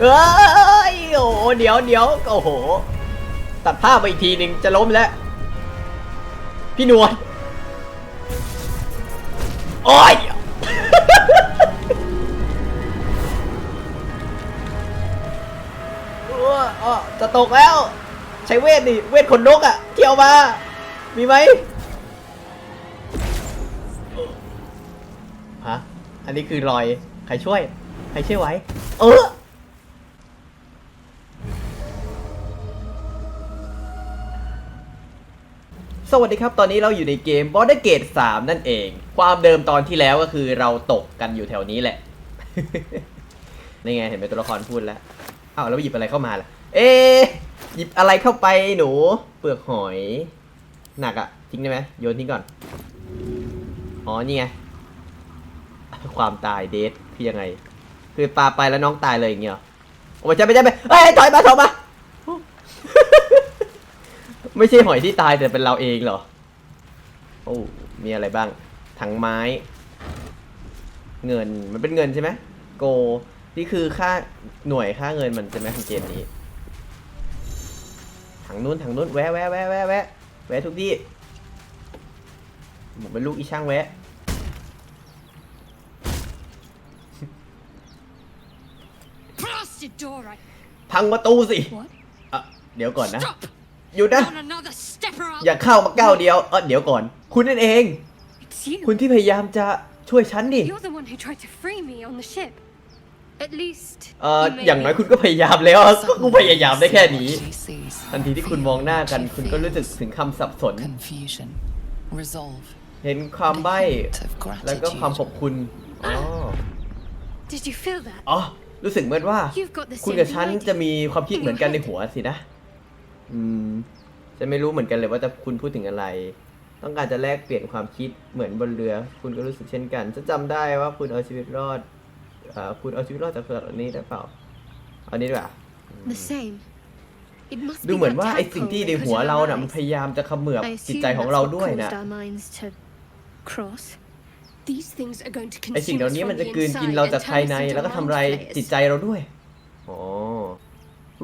เอ้ยโอ้โหเดี๋ยวเดี๋ยวโอ้โห ตัดภาพไปอีกทีหนึ่งจะล้มแล้ว พี่นวดโอ้ยออเออจะตกแล้ว ใช้เวทดิเวทขนนกอะ่ะเที่ยวมา มีไหมฮะอันนี้คือรอย ใครช่วย ใครช่วยไว้ เออ สวัสดีครับ ตอนนี้เราอยู่ในเกม Border Gate 3 นั่นเอง ความเดิมตอนที่แล้วก็คือเราตกกันอยู่แถวนี้แหละ นี่ไงเห็นเป็นตัวละครพูดแล้วอ้าวแล้วหยิบอะไรเข้ามาล่ะ เอ๊ะหยิบอะไรเข้าไปหนู เปลือกหอย หนักอะทิ้งได้ไหมโยนทิ้งก่อน อ๋อ นี่ไง ความตายเดทคือยังไง คือปาไปแล้วน้องตายเลยอย่างเงี้ยโอ้ยจะไม่ใช่ไปเอ้ยถอยมาถอยมา ไม่ใช่หอยที่ตายแต่เป็นเราเองเหรอ โอ้ มีอะไรบ้าง ถังไม้ เงิน มันเป็นเงินใช่ไหมโก นี่คือค่าหน่วยค่าเงินมันใช่ไหมของเกมนี้ ถังนู้นถังนู้นแวะแวะแวะแวะแวะแวะทุกที่ผมเป็นลูกอีช่างแวะ Blasted door! I พังประตูสิ what? อะเดี๋ยวก่อนนะ Stop! หยุดนะ Not another stepper! I'll... อย่าเข้ามาก้าวเดียวเออเดี๋ยวก่อน คุณนั่นเอง It's you. คุณที่พยายามจะช่วยฉันดิ You're the one who tried to free me on the ship. At least. เอ่อ you made อย่างน้อย me. คุณก็พยายามแล้วอะก็กูพยายามได้แค่นี้ She sees ทันทีที่คุณมองหน้ากัน คุณก็รู้สึกถึงคำสับสน confusion, resolve, เห็นความใบ้ hint of แล้วก็ความขอบ gratitude. คุณอ๋อ Did you feel that? อ๋อ รู้สึกเหมือนว่า You've got the คุณ same กับฉัน idea จะมีความคิดเหมือนกันในหัวสินะ อืมจะไม่รู้เหมือนกันเลยว่าจะคุณพูดถึงอะไร ต้องการจะแลกเปลี่ยนความคิดเหมือนบนเรือ คุณก็รู้สึกเช่นกันฉันจำได้ว่าคุณเอาชีวิตรอดอ่าคุณเอาชีวิตรอดจากเสือเหล่านี้ได้เปล่าเอานี้ดีกว่า The same. It must ดู be เหมือน that ว่าไอ tadpole สิ่งที่ใน they put หัว in เรา our น่ะมัน eyes. พยายามจะเขมือบ I จิต assume ใจของ that's เรา what ด้วย caused นะ our minds to cross. These things are going to ไอ consume สิ่งเหล่า us นี้ from มัน the จะกลืนกิน inside เรา and จาก turn ภาย us ใน into แล้วก็ทำ mind ลาย flayers. จิตใจเราด้วย อ๋อ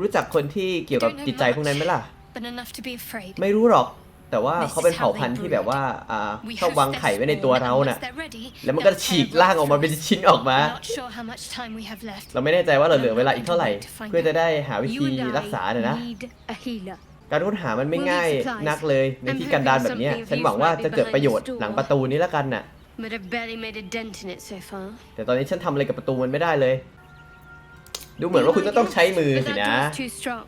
รู้จักคนที่เกี่ยวกับจิตใจพวกนั้นไหมล่ะ But enough to be afraid. ไม่รู้หรอก แต่ว่า This เขาเป็น is เผ่า how they พันธุ์ที่ breed. แบบว่าอ่า We ชอบ host วาง their ไข่ไว้ใน spawn, ตัว and เรา once น่ะ they're ready, แล้วมันก็ they'll ฉีก tear ร่างออกมา blood เป็น from us. ชิ้นออกมา Not sure how much time we have left. เราไม่แน่ใจว่าเราเหลือเวลาอีกเท่าไหร่ เพื่อจะได้หาวิ You ธี and รักษาเนี่ย I นะ need a healer. การค้นหามันไม่ We'll need ง่าย supplies. นักเลยใน I'm ที่กันดารแบบเนี้ย hoping ฉัน something หวังว่า of these จะเกิดประโยชน์ behind this หลัง door. ประตูนี้แล้วกันน่ะ But I've barely made a dent in it so far. แต่ตอนนี้ฉันทำอะไรกับประตูมันไม่ได้เลย ดูเหมือนว่าคุณจะต้องใช้มือ But สิ that นะ door's too strong.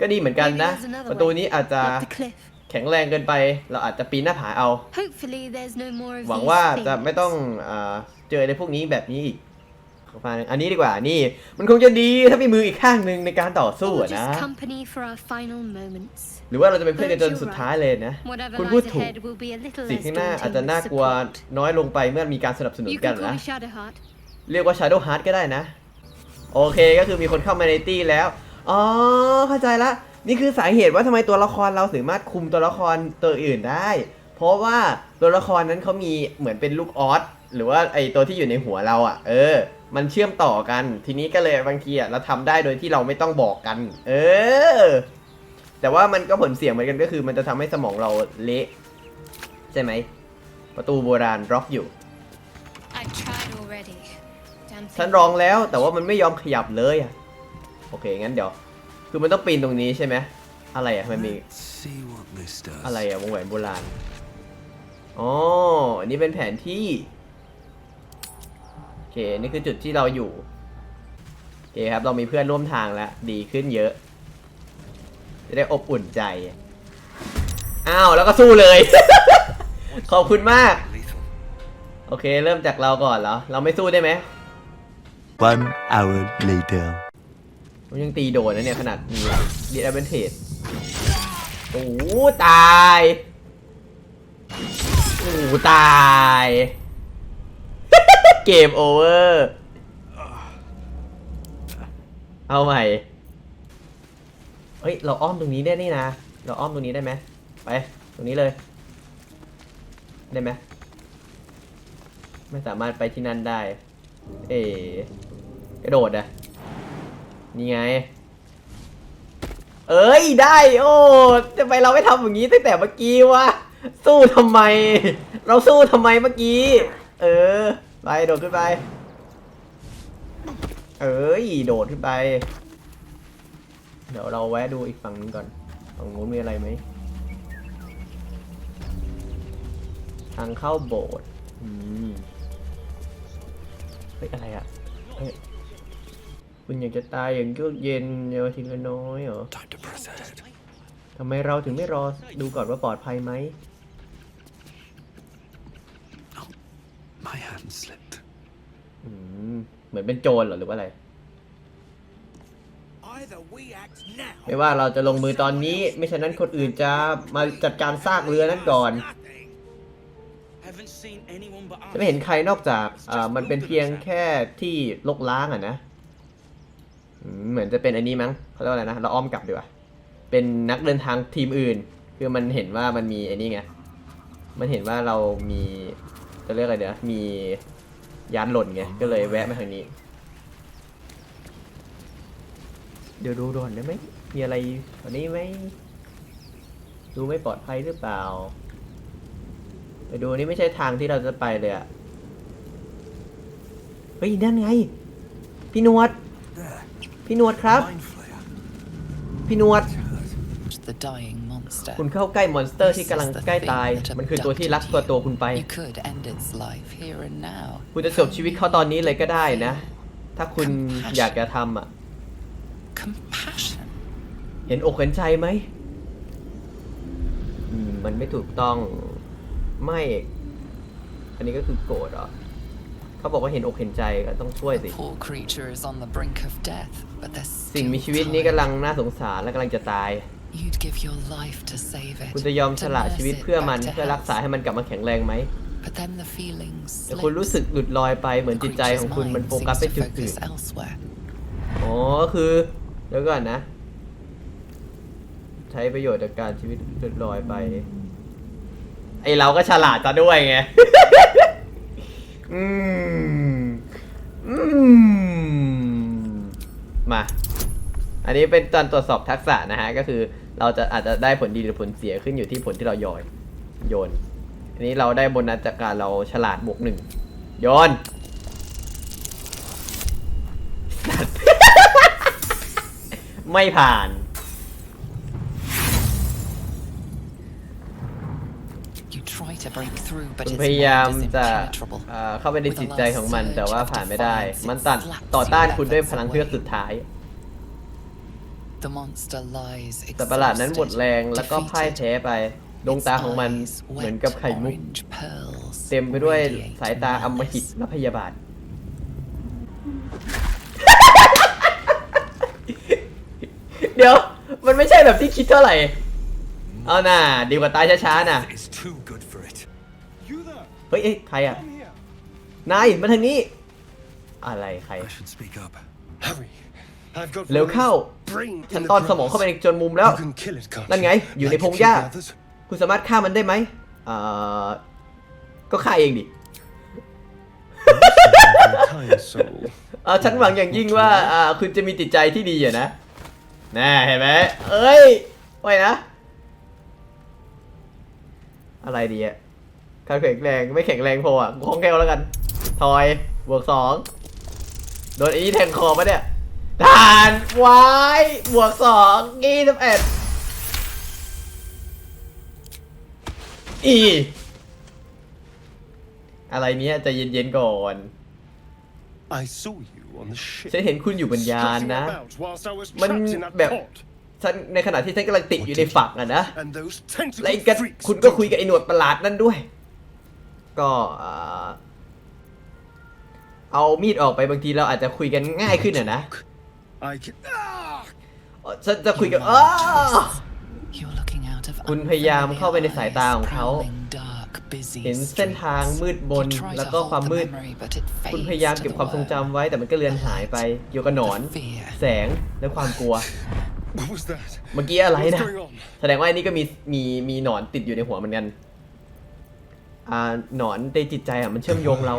ก็ดีเหมือนกันนะ Maybe there's another ประตูนี้อาจจะ Up the cliff. แข็งแรงเกินไป เราอาจจะปีนหน้าผาเอา Hopefully there's no more of หวัง these ว่าจะ things. ไม่ต้องอาเจอในพวกนี้แบบนี้อีกฟังอันนี้ดีกว่า นี่ มันคงจะดีถ้ามีมืออีกข้างหนึ่งในการต่อสู้ Or อะนะ just company for our final moments. หรือว่าเราจะเป็นเพื่อนกันจนสุดท้ายเลยนะ Whatever คุณพูด lies ถูก ahead will be a little สิ่ง less ข้างหน้าอาจ daunting จะ with น่ากลัว support. น้อยลงไปเมื่อมีการสนับสนุน You กัน can call นะ me Shadowheart. เรียกว่า Shadow Heart ก็ได้นะ โอเคก็คือมีคนเข้ามาในตี้แล้ว อ๋อ เข้าใจละ นี่คือสาเหตุว่าทำไมตัวละครเราสามารถคุมตัวละครตัวอื่นได้ เพราะว่าตัวละครนั้นเขามีเหมือนเป็นลูกออสหรือว่าไอตัวที่อยู่ในหัวเราอะ่ะ เออ มันเชื่อมต่อกัน ทีนี้ก็เลยบางทีอะเราทำได้โดยที่เราไม่ต้องบอกกัน เออ แต่ว่ามันก็ผลเสียงเหมือนกันก็คือ มันจะทำให้สมองเราเละ ใช่ไหม ประตูโบราณล็อกอยู่ ฉัน thing. ร้องแล้วแต่ว่ามันไม่ยอมขยับเลยอะโอเคงั้นเดี๋ยว คือมันต้องปีนตรงนี้ใช่ไหมอะไรอะมันมี Let's see what this does. อะไรอะวงแหวนโบราณอ๋ออันนี้เป็นแผนที่โอเคนี่คือจุดที่เราอยู่โอเคครับเรามีเพื่อนร่วมทางแล้วดีขึ้นเยอะ จะได้อบอุ่นใจอ้าวแล้วก็สู้เลย ขอบคุณมาก Lethal. โอเค เริ่มจากเราก่อนเหรอ เราไม่สู้ได้ไหม One hour later. มันยังตีโดนนะเนี่ย ขนาดมีดีแอดเวนเทจโอ้ตายโอ้ตาย เกมโอเวอร์ เอาใหม่ เฮ้ย เราอ้อมตรงนี้ได้นี่นะ เราอ้อมตรงนี้ได้ไหม ไป ตรงนี้เลย ได้ไหม ไม่สามารถไปที่นั่นได้ เอ๋กระโดดอะนี่ไง เอ้ยได้โอ้ทำไมเราไม่ทำอย่างนี้ตั้งแต่เมื่อกี้วะสู้ทำไม เราสู้ทำไมเมื่อกี้ เออ ไปโดดขึ้นไป เอ้ยโดดขึ้นไป เดี๋ยวเราแวะดูอีกฝั่งนึงก่อนฝั่งนู้นมีอะไรไหมทางเข้าโบสถ์อืม ฮ้ยอะไรอะเฮ้ยคุณอยากจะตายอย่างเยือกเย็นเยาวทีละน้อยเหรอ Time to press ahead. ทำไมเราถึงไม่รอดูก่อนว่าปลอดภัยไหม My hand slipped. อืม เหมือนเป็นโจรเหรอหรือว่าอะไร Either we act now ไม่ว่าเราจะลงมือตอนนี้ ไม่ฉะนั้นคนอื่นจะมาจัดการซากเรือนั้นก่อน Not จะไม่เห็นใครนอกจากอ่ามันเป็นเพียงแค่ที่ลกล้างอะนะอืมเหมือนจะเป็นอันนี้มั้งเขาเรียกว่าอะไรนะเราอ้อมกลับดีกว่าเป็นนักเดินทางทีมอื่น คือมันเห็นว่ามันมีไอ้นี่ไงมันเห็นว่าเรามีจะเรียกอะไรเดี๋ยวมียานหล่นไงก็เลยแวะมาทางนี้ เดี๋ยวดูด่วนได้ไหมมีอะไรกว่านี้ไหมดูไม่ปลอดภัยหรือเปล่า ไปดูนี่ไม่ใช่ทางที่เราจะไปเลยอะเฮ้ยนั่นไง พี่หนวด There. พี่หนวดครับ Mind flayer. พี่หนวด The dying monster. คุณเข้าใกล้มอนสเตอร์ที่กำลังใกล้ตาย มันคือตัวที่รักตัวตัวคุณไป You could end its life here and now. คุณจะจบชีวิตเขาตอนนี้เลยก็ได้นะ ถ้าคุณอยากจะทำอะ Compassion. เห็นอกเห็นใจไหมอืมมันไม่ถูกต้อง ไม่อันนี้ก็คือโกรธเหรอเขาบอกว่าเห็นอกเห็นใจก็ต้องช่วยสิ The poor creature is on the brink of death, but there's สิ่ง still มีชีวิตนี้ time. กำลังน่าสงสารและกำลังจะตาย You'd give your life to save it. คุณจะยอม to สละ nurse ชีวิต it เพื่อมัน back to เพื่อรักษา health. ให้มันกลับมาแข็งแรงไหม But then the feelings แต่คุณรู้สึกหลุดลอยไปเหมือน The จิตใจของ creature's คุณมัน mind โฟกัส seems ไป to จุดอื่น focus elsewhere. อ๋อคือเดี๋ยวก่อนนะ ใช้ประโยชน์จากการชีวิตหลุดลอยไป ไอเราก็ฉลาดซะด้วยไง อืม อืม มา อันนี้เป็นตอนตรวจสอบทักษะนะฮะ ก็คือเราจะอาจจะได้ผลดีหรือผลเสียขึ้นอยู่ที่ผลที่เราโยนโยน อันนี้เราได้โบนัสจากการเราฉลาดบวกหนึ่งโยนไม่ผ่าน You try to break through, but คุณ its พยายาม mind is จะ impenetrable. เอ่อเข้าไปในจิตใจของมันแต่ว่าผ่านไม่ได้ มันตัดต่อต้านคุณด้วยพลังเพื่อกสุดท้าย The monster lies แต่ประหลาดนั้นหมดแรงแล้วก็พ่าย defeated. แพ้ไป ดวงตาของมัน Its eyes เหมือนกับ wet ไข่มุก orange pearls เต็มไปด้วย radiate สายตาอำมหิต malice. และพยาบาทเดี๋ยว มันไม่ใช่แบบที่คิดเท่าไหร่ เอาน่ะดีกว่าตายช้าๆน่ะ ฮ้ยเอ้ยใครอะ Come here. นายมาทางนี้ อะไรใคร I should speak up. Hurry. I've got เร็วเข้า brain ฉันตอนสมองเข้าไปในจนมุมแล้ว You can kill it, can't นั่นไง you? อยู่ใน Like พ you ง killed หญ้า the others? คุณสามารถฆ่ามันได้ไหมเอ่อ ก็ฆ่าเองดิ Kind soul. เออฉันหวังอย่างยิ่งว่าอ่าคุณจะมีจิตใจที่ดีอะนะน่าเห็นไหมเอ้ยไว้นะ อะไรดีอะ การแข็งแรงไม่แข็งแรงพออะกูคล่องแคล่วแล้วกัน ทอยบวกสองโดนไอ้นี่แทงคอปะเนี่ยทานวายบวกสองยี่สิบเอ็ดอีอะไรเนี้ยใจะเย็นๆก่อน I saw you on the ship. ฉันเห็นคุณอยู่บนยาน strutting นะ about whilst I was มัน trapped in that แบบ pod. ฉันในขณะที่ฉันกำลังติดอยู่ในฝักอะนะ And those และไอ้ tentacle กัน freaks คุณก็คุยกับไอ้หนวดประหลาดนั่นด้วย ก็อ่าเอามีดออกไปบางทีเราอาจจะคุยกันง่ายขึ้นอะนะ I can... Ah! เอ่อฉันจะคุยกับอ้า You're looking out of คุณพยายามเข้าไปในสายตาของเขา prowling dark, busy เห็นเส้น streets. ทางมืดบน You try to แล้วก็ hold ความ the มืด memory, but it คุณ fades พยายาม to เก็บ the ความทรง word. จำไว้แต่มันก็เลือนหายไปเกี่ยวกับหนอน The fear. แสงและความกลัว What was that? เมื่อกี้อะไร What's นะ going on? แสดงว่าอันนี้ก็มีมีมีหนอนติดอยู่ในหัวเหมือนกัน อ่าหนอนในจิตใจอะมันเชื่อมโยงเรา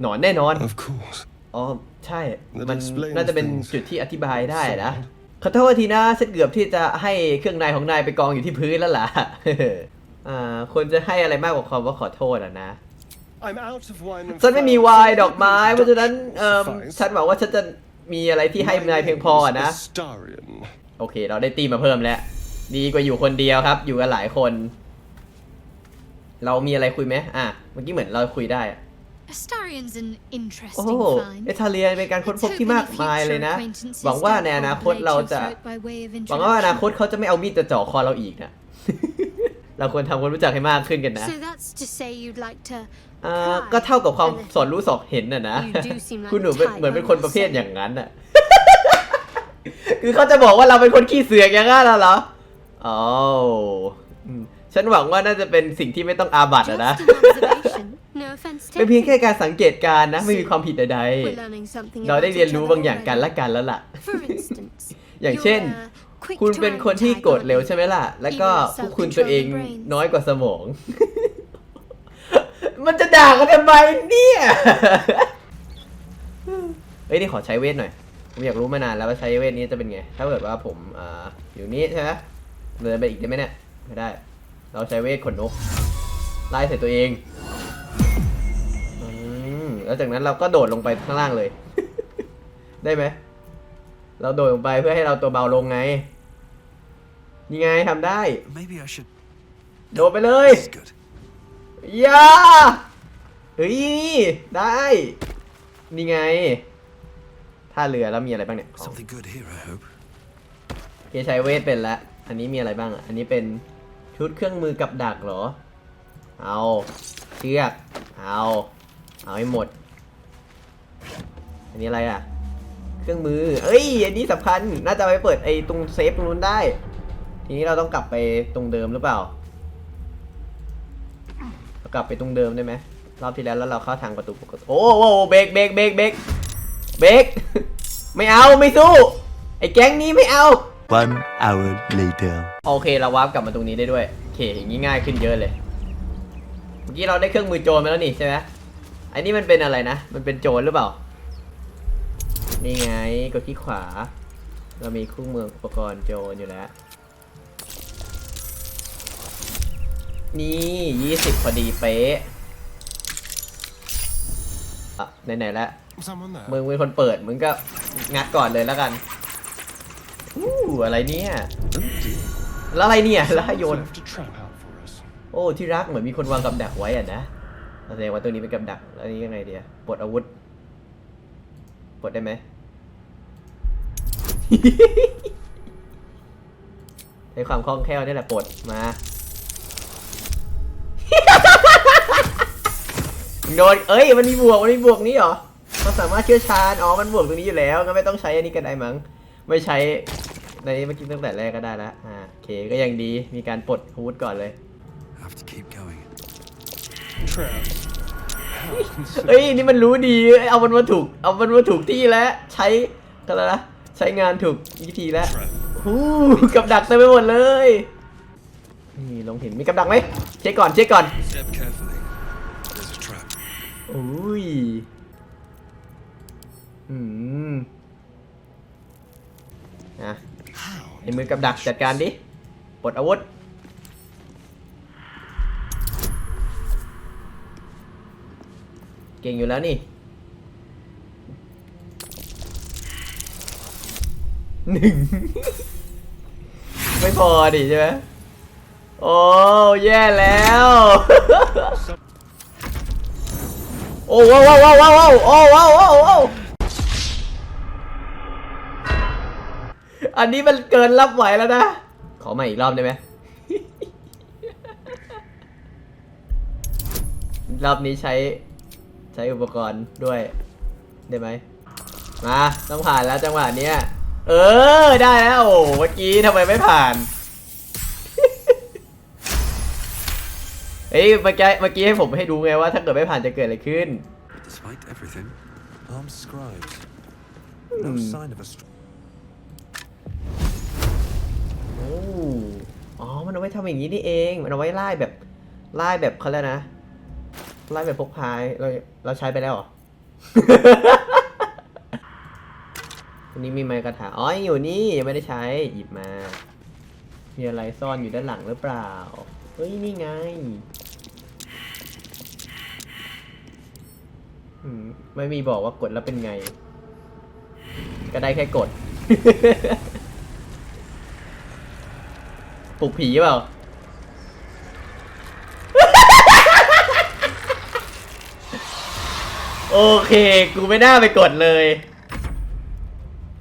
หนอนแน่นอน Of course. อ๋อ ใช่ That มัน explains น่าจะเป็น things. จุดที่อธิบายได้นะ Somewhat. ขอโทษทีนะฉันเกือบที่จะให้เครื่องในของนายไปกองอยู่ที่พื้นแล้วล่ะ อ่าควรจะให้อะไรมากกว่าคำว่าขอโทษอะนะ I'm out of wine and ฉันไม่มี flowers, ไวน์ so ดอกไม้ เพราะฉะนั้นเอ่อ suffice. ฉันหวังว่าฉันจะมีอะไรที่ให้นายเพียงพออะนะ Astarion. โอเค เราได้ตีมาเพิ่มแล้ว ดีกว่าอยู่คนเดียวครับ อยู่กันหลายคน เรามีอะไรคุยไหมอะเมื่อกี้เหมือนเราคุยได้อะ Astarion's an โอ้ interesting โห find. เอทาเลียเป็นการค้นพบ Let's ที่ hope มาก any มายเลย future นะ acquaintances หวังว่า don't ในอนาคต complicate เรา your จะ throat by way of หวังว่าอนาคต introduction. เขาจะไม่เอามีดจะเจ่อคอเราอีกนะ เราควรทำความรู้จักให้มากขึ้นกันนะ So that's to say you'd like to อ่า ก็เท่ากับความสอนรู้สอกเห็นน่ะนะ You do seem like คุณหนูเป็น the type เหมือนเป็น I คน must ประเภท say. อย่างนั้นน่ะ คือเขาจะบอกว่าเราเป็นคนขี้เสือกอย่างนั้นน่ะเหรอ อ๋ออืม ฉันหวังว่าน่าจะเป็นสิ่งที่ไม่ต้องอาบัต Just อะนะ an observation. No offense เป็นเพียงแค่ taken. การสังเกตการณ์นะ ไม่มีความผิดใด We're learning something ๆเราได้ about เรียน each รู้ other บางอย่างกัน already. และกันแล้วล่ะ For instance, อย่างเช่น you're, uh, quick คุณ to เป็นคนที่ antag, โกรธ aren't เร็ว you? ใช่ไหมล่ะ แล้วก็ Even พวก self-control คุณตัวเอง your brains. น้อยกว่าสมอง มันจะด่ากันทำไมเนี่ยเฮ้ยนี่ขอใช้เวทหน่อย ผมอยากรู้มานานแล้วว่าใช้เวทนี้จะเป็นไง ถ้าเกิดว่าผม อ่า อยู่นี้ใช่ไหมเดินไปอีกได้ไหมเนี่ย ไม่ได้ เราใช้เวทขนนกไล่ใส่ตัวเองอืมแล้วจากนั้นเราก็โดดลงไปข้างล่างเลย ได้ไหมเราโดดลงไปเพื่อให้เราตัวเบาลงไงนี่ไงทำได้ Maybe I should. โดดไปเลย This is good. อย่าเฮ้ยได้นี่ไงท่าเรือแล้วมีอะไรบ้างเนี่ย Something good here, I hope. โอเคใช้เวทเป็นแล้วอันนี้มีอะไรบ้างอะอันนี้เป็น ชุดเครื่องมือกับดักเหรอ เอาเชือก เอา เอาให้หมด อันนี้อะไรอะ เครื่องมือ เอ้ย อันนี้สำคัญ น่าจะไปเปิดไอ้ตรงเซฟตรงนู้นได้ ทีนี้เราต้องกลับไปตรงเดิมหรือเปล่า กลับไปตรงเดิมได้ไหมรอบที่แล้วแล้วเราเข้าทางประตูปกติ โอ้โหเบรกเบรกเบรกเบรกเบรกไม่เอาไม่สู้ ไอ้แก๊งนี้ไม่เอา One hour later. โอเคเราวาร์ปกลับมาตรงนี้ได้ด้วยโอเคอย่างนี้ง่ายขึ้นเยอะเลย เมื่อกี้เราได้เครื่องมือโจรมาแล้วนี่ใช่ไหมอันนี้มันเป็นอะไรนะ มันเป็นโจรหรือเปล่า นี่ไงกดที่ขวา เรามีเครื่องมืออุปกรณ์โจรอยู่แล้ว นี่ยี่สิบพอดีเป๊ะอะไหนๆแล้ว Someone there? มึงเป็นคนเปิด มึงก็งัดก่อนเลยแล้วกัน อะไรเนี่ยแล้วอะไรเนี่ยแล้วโยน โอ้ที่รักเหมือนมีคนวางกับดักไว้อะนะแสดงว่าตัวนี้เป็นกับดักแล้วนี่ยังไงเดียปลดอาวุธปลดได้ไหมใช้ความคล่องแคล่วนี่แหละปลดมาโดนเอ้ยมันมีบวกมันมีบวกนี้เหรอมันสามารถเชี่ยวชาญอ๋อมันบวกตรงนี้อยู่แล้วงั้นไม่ต้องใช้อันนี้ก็ได้มั้งไม่ใช้ ในเมื่อกี้ตั้งแต่แรกก็ได้แล้วอ่าโอเคก็ยังดีมีการปลดอาวุธก่อนเลย Have to keep going. Traps. How เอ้ย considerate. นี่มันรู้ดีเอามันมาถูก เอามันมาถูกที่แล้วใช้กันแล้วนะใช้งานถูกวิธีแล้ว Trap. ฮู้กับดักเต็มไปหมดเลย นี่ลองเห็นมีกับดักไหมเช็คก่อนเช็คก่อน Step carefully. There's a trap. อุ้ย อืมนะ How? ในมือกับดักจัดการดิปลดอาวุธ เก่งอยู่แล้วนี่หนึ่ง ไม่พอดิใช่ไหมโอ้แย่แล้ว โอ้ว้าวว้าวว้าวว้าวโอ้ว้าวว้าว อันนี้มันเกินรับไหวแล้วนะ ขอใหม่อีกรอบได้ไหม รอบนี้ใช้ ใช้อุปกรณ์ด้วย ได้ไหม มา ต้องผ่านแล้วจังหวะเนี้ย เออ ได้แล้ว โอ้เมื่อกี้ทำไมไม่ผ่านเฮ้ยเมื่อกี้เมื่อกี้ให้ผมให้ดูไงว่าถ้าเกิดไม่ผ่านจะเกิดอะไรขึ้น Despite everything, armed scribes. No Hmm. sign of a. Str- อ้อ๋อ มันเอาไว้ทำอย่างนี้นี่เอง มันเอาไว้ไล่แบบไล่แบบเขาเรียกนะไล่แบบพกพายเราเราใช้ไปแล้วเหรอนี่มีไม้กระถาอ๋ออยู่นี่ยังไม่ได้ใช้หยิบมา มีอะไรซ่อนอยู่ด้านหลังหรือเปล่า เฮ้ยนี่ไงไม่มีบอกว่ากดแล้วเป็นไง ก็ได้แค่กด ลุกผีเปล่า โอเค กูไม่น่าไปกดเลย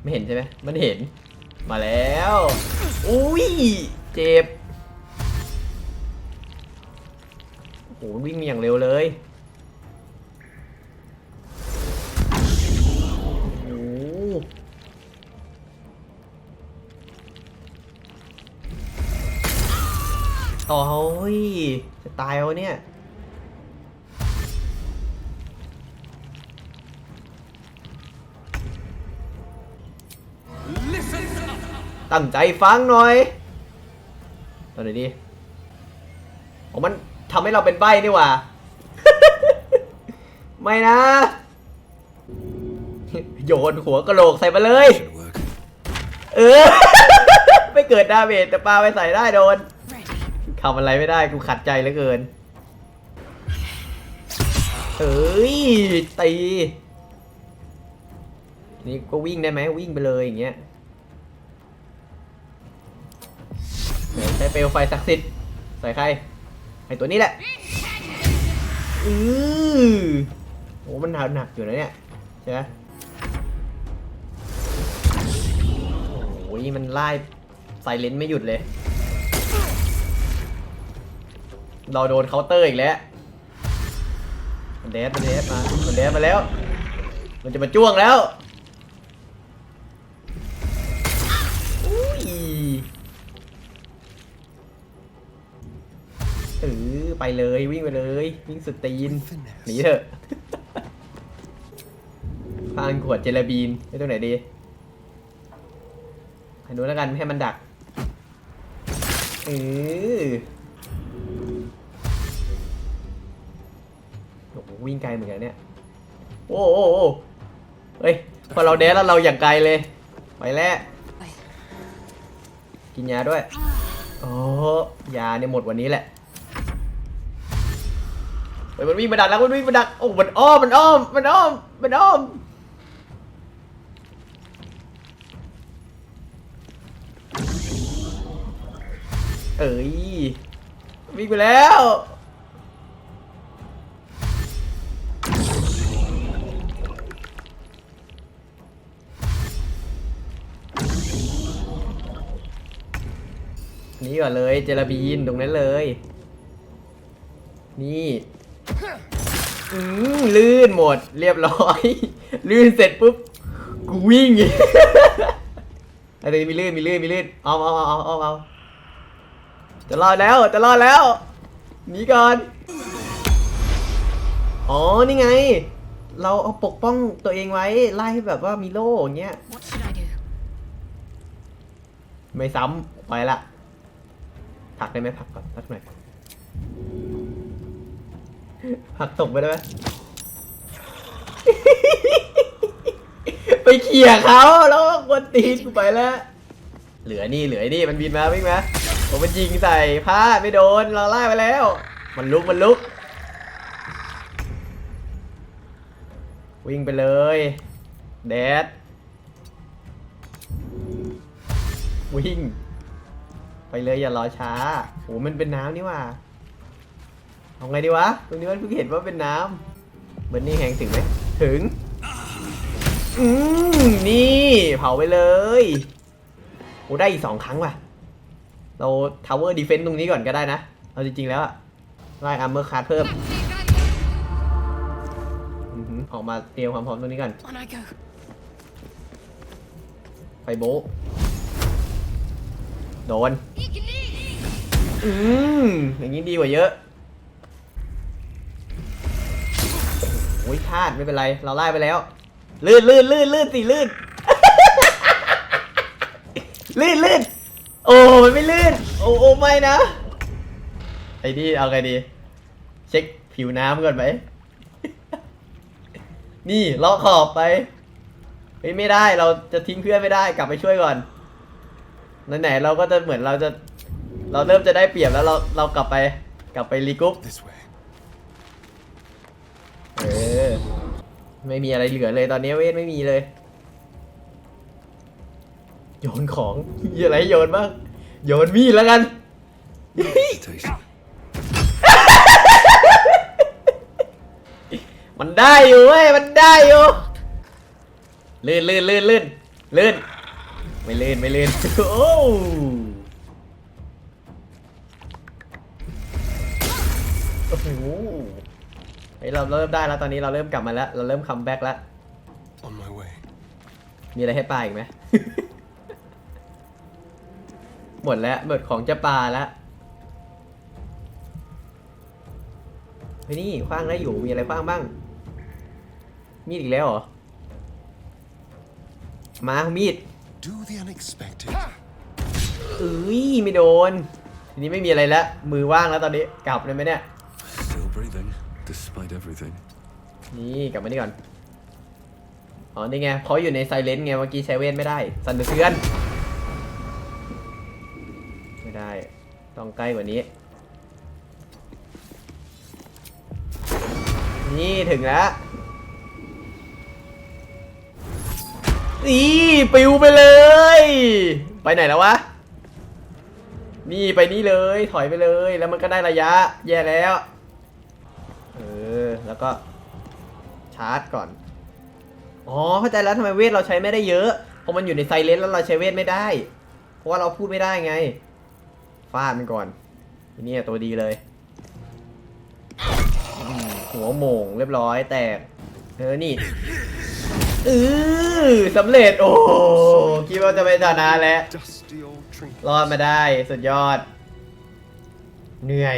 ไม่เห็นใช่ไหมมันเห็น มาแล้ว อุ้ย เจ็บ โอ้โหวิ่งมาอย่างเร็วเลย โอ้ยจะตายวเนี่ย ตั้งใจฟังหน่อยตอนไหนดีโอ้มันทำให้เราเป็นใบ้นี่ว่า ไม่นะ โยนหัวกระโหลกใส่มาเลย เออ ไม่เกิดดาเมจแต่ปาไปใส่ได้โดน ทำอะไรไม่ได้กูขัดใจเหลือเกิน เอ้ยตีนี่ก็วิ่งได้ไหมวิ่งไปเลยอย่างเงี้ยใช้เปลวไฟศักดิ์สิทธิ์ใส่ใครไอตัวนี้แหละอือโอ้มันหนักหนักอยู่นะเนี่ยใช่ไหมโอ้ยมันไล่ไซเลนไม่หยุดเลย เราโดนเคาน์เตอร์อีกแล้วมันเดสมันเดสมามันเดสมาแล้ว มันจะมาจ้วงแล้วอุ้ยเออไปเลยวิ่งไปเลย วิ่งสุดตีนหนีเถอะพานขวดเจลาบีนไปตรงไหนดีอันนู้นแล้วกันให้มันดักเออ วิ่งไกลเหมือนกันเนี่ย โอ้โหโอ้เฮ้ย พอเราเดสแล้วเราอย่างไกลเลย ไปแล้วกินยาด้วย โอ้ยาเนี่ยหมดวันนี้แหละเฮ้ยมันวิ่งมาดักแล้วมันวิ่งมาดัก โอ้ มันอ้อม มันอ้อม มันอ้อม มันอ้อม เอ้ยวิ่งไปแล้ว นี่ก่อนเลยเจลาบีนตรงนั้นเลย นี่อืมลื่นหมด เรียบร้อย ลื่นเสร็จปุ๊บกูวิ่งอะไรมีลื่นมีลื่นมีลื่นเอาเอาเอาเอาเอาเอาจะรอดแล้วจะรอดแล้วหนีก่อนอ๋อนี่ไง เราเอาปกป้องตัวเองไว้ไล่ให้แบบว่ามีโล่อย่างเงี้ยไม่ซ้ำไปละ ผักได้ไหมผักก่อนผักหน่อยผักตกไปได้ไหมไปเขี่ยเขาแล้วกวนตีนกูไปแล้ว เหลือนี่เหลือนี่มันบินมาวิ่งมาผมมันยิงใส่พลาดไม่โดนเราไล่ไปแล้ว มันลุกมันลุก วิ่งไปเลยแดดวิ่ง ไปเลยอย่ารอช้าโหมันเป็นน้ำนี่ว่าเอาไงดีวะ ตรงนี้มันเพิ่งเห็นว่าเป็นน้ำเบอร์นี่แหงถึงไหมถึง อืมนี่เผาไปเลยโอ้ได้อีกสองครั้งว่ะ เราทาวเวอร์ดีเฟนต์ตรงนี้ก่อนก็ได้นะ เอาจริงๆแล้วอะไล่อาร์เมอร์คาร์เพิ่มออกมาเตรียมความพร้อมตรงนี้ก่อนไฟโบ โดน อืมอย่างนี้ดีกว่าเยอะโอ้ยพลาดไม่เป็นไร เราไล่ไปแล้ว ลื่นลื่นลื่นลื่นสิลื่น ลื่นลื่น โอ้มันไม่ลื่น โอ้โอ้ไม่นะ ไอ้นี่เอาไงดี เช็คผิวน้ำก่อนไหม นี่เลาะขอบไปเฮ้ยไม่ได้เราจะทิ้งเพื่อนไม่ได้กลับไปช่วยก่อน ไหนๆเราก็จะเหมือนเราจะเราเริ่มจะได้เปรียบแล้วเราเรากลับไปกลับไปรีกรุ๊ป This way. เออไม่มีอะไรเหลือเลยตอนนี้เวทไม่มีเลย โยนของมีอะไรให้โยนบ้างโยนมีดแล้วกัน Hesitation. มันได้อยู่เว้ยมันได้อยู่ลื่นลื่นลื่นลื่นลื่น ไม่ลื่นไม่ลื่นโอ้โอ้โหเฮ้ยเราเริ่มได้แล้วตอนนี้เราเริ่มกลับมาแล้ว เราเริ่มคัมแบ็กแล้ว On my way. มีอะไรให้ปลาอีกไหม หมดแล้วหมดของจะปลาแล้วเฮ้ยนี่คว้างได้อยู่มีอะไรคว้างบ้าง มีดอีกแล้วเหรอ มามีด Do the unexpected. เอ้ยไม่โดน ทีนี้ไม่มีอะไรแล้วมือว่างแล้วตอนนี้กลับเลยไหมเนี่ย Still breathing, despite everything. นี่กลับมานี่ก่อน อ๋อ นี่ไงเขาอยู่ในไซเลนต์ไง เมื่อกี้ใช้เวทไม่ได้ สั่นสะเทือน ไม่ได้ ต้องใกล้กว่านี้ นี่ถึงแล้ว นี่ปิวไปเลย ไปไหนแล้ววะ นี่ไปนี่เลยถอยไปเลย แล้วมันก็ได้ระยะ แย่แล้ว เออ แล้วก็ ชาร์จก่อน อ๋อ เข้าใจแล้วทำไมเวทเราใช้ไม่ได้เยอะ เพราะมันอยู่ในไซเลนแล้วเราใช้เวทไม่ได้ เพราะว่าเราพูดไม่ได้ไง ฟาดมันก่อนทีนี้ตัวดีเลย หัวโมงเรียบร้อยแตก เออ นี่ ออสำเร็จ โอ้คิดว่าจะไม่ชนะแล้ว รอดมาได้ สุดยอด เหนื่อย